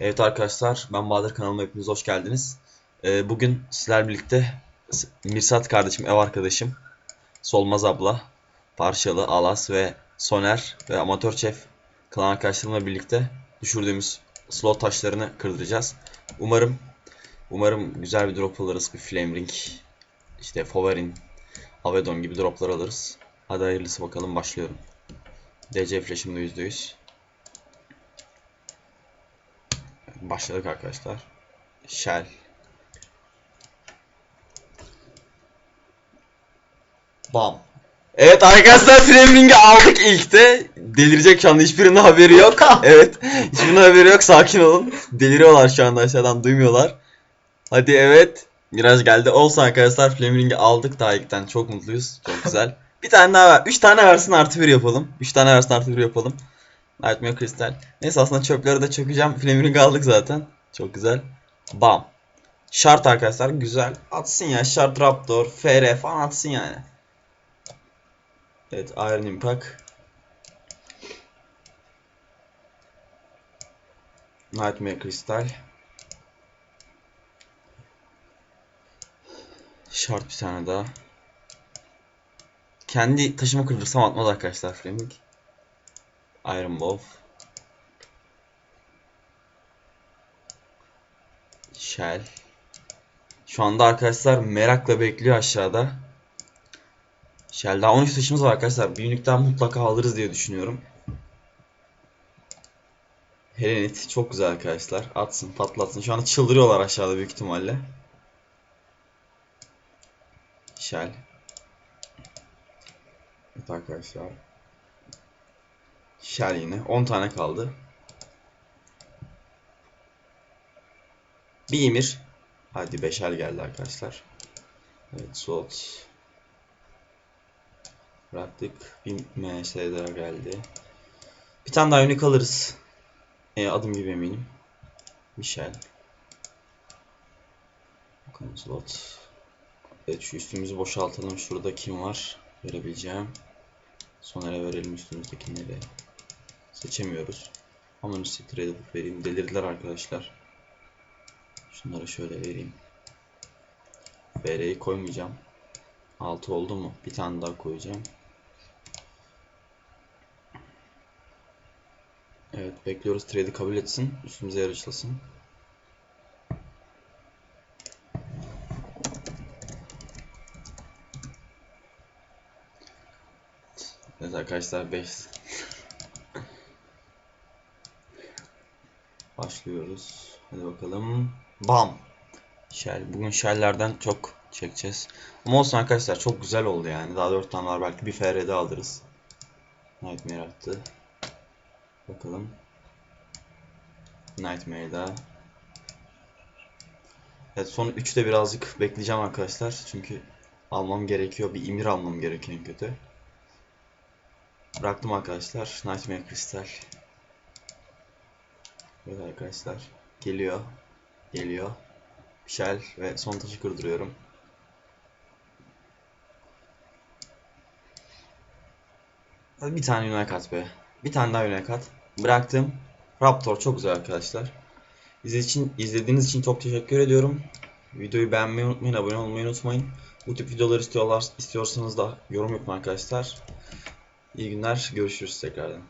Evet arkadaşlar ben Bahadır kanalıma hepiniz hoş geldiniz. Ee, bugün sizler birlikte Mirsat kardeşim, ev arkadaşım, Solmaz abla, Parçalı, Alas ve Soner ve Amatör Chef klan arkadaşlarımla birlikte düşürdüğümüz slot taşlarını kırdıracağız. Umarım umarım güzel bir drop alırız. Bir Flame Ring, işte Foverin, Avedon gibi droplar alırız. Hadi hayırlısı bakalım başlıyorum. DC flash'ım da %100. Başladık arkadaşlar. Shell. Bam. Evet arkadaşlar Flaming'i aldık ilkte. Delirecek şu anda hiçbirinin haberi yok. evet. Hiçbirinin haberi yok. Sakin olun. Deliriyorlar şu anda aşağıdan duymuyorlar. Hadi evet. Miraj geldi. Olsun arkadaşlar Flaming'i aldık daha ilkten. Çok mutluyuz. Çok güzel. Bir tane daha ver. 3 tane versin artı bir yapalım. 3 tane versin artı bir yapalım. Nightmare Crystal. Neyse aslında çöpleri de çökeceğim. Flamering'i aldık zaten. Çok güzel. Bam. Şart arkadaşlar güzel. Atsın ya. Şart Raptor, FR falan atsın yani. Evet Iron Impact. Nightmare Crystal. Şart bir tane daha. Kendi taşımı kırdırsam atmaz arkadaşlar Flaming. Iron Wolf. Shell. Şu anda arkadaşlar merakla bekliyor aşağıda. Shell daha 13 taşımız var arkadaşlar. Bir daha mutlaka alırız diye düşünüyorum. Helenit çok güzel arkadaşlar. Atsın patlatsın. Şu anda çıldırıyorlar aşağıda büyük ihtimalle. Shell. Evet arkadaşlar. Shell yine. 10 tane kaldı. Bir emir. Hadi beşer geldi arkadaşlar. Evet slot. Bıraktık. Bir MS daha geldi. Bir tane daha unique alırız. E, adım gibi eminim. Michel. Bakalım slot. Evet şu üstümüzü boşaltalım. Şurada kim var? Verebileceğim. Soner'e verelim üstümüzdekileri. Seçemiyoruz. Ama üstü trade yapıp vereyim. Delirdiler arkadaşlar. Şunları şöyle vereyim. VR'yi koymayacağım. 6 oldu mu? Bir tane daha koyacağım. Evet bekliyoruz trade'i kabul etsin. Üstümüze yarışlasın. Evet arkadaşlar 5 Başlıyoruz. Hadi bakalım. Bam. Shell. Bugün shell'lerden çok çekeceğiz. Ama olsun arkadaşlar çok güzel oldu yani. Daha 4 tane var belki bir FR'de alırız. Nightmare attı. Bakalım. Nightmare daha. Evet son 3'te birazcık bekleyeceğim arkadaşlar. Çünkü almam gerekiyor. Bir imir almam gerekiyor kötü. Bıraktım arkadaşlar. Nightmare Crystal. Evet arkadaşlar. Geliyor. Geliyor. Shell ve son taşı kırdırıyorum. Bir tane Yunan kat be. Bir tane daha Yunan kat. Bıraktım. Raptor çok güzel arkadaşlar. İçin, izlediğiniz için çok teşekkür ediyorum. Videoyu beğenmeyi unutmayın, abone olmayı unutmayın. Bu tip videolar istiyorlar, istiyorsanız da yorum yapın arkadaşlar. İyi günler, görüşürüz tekrardan.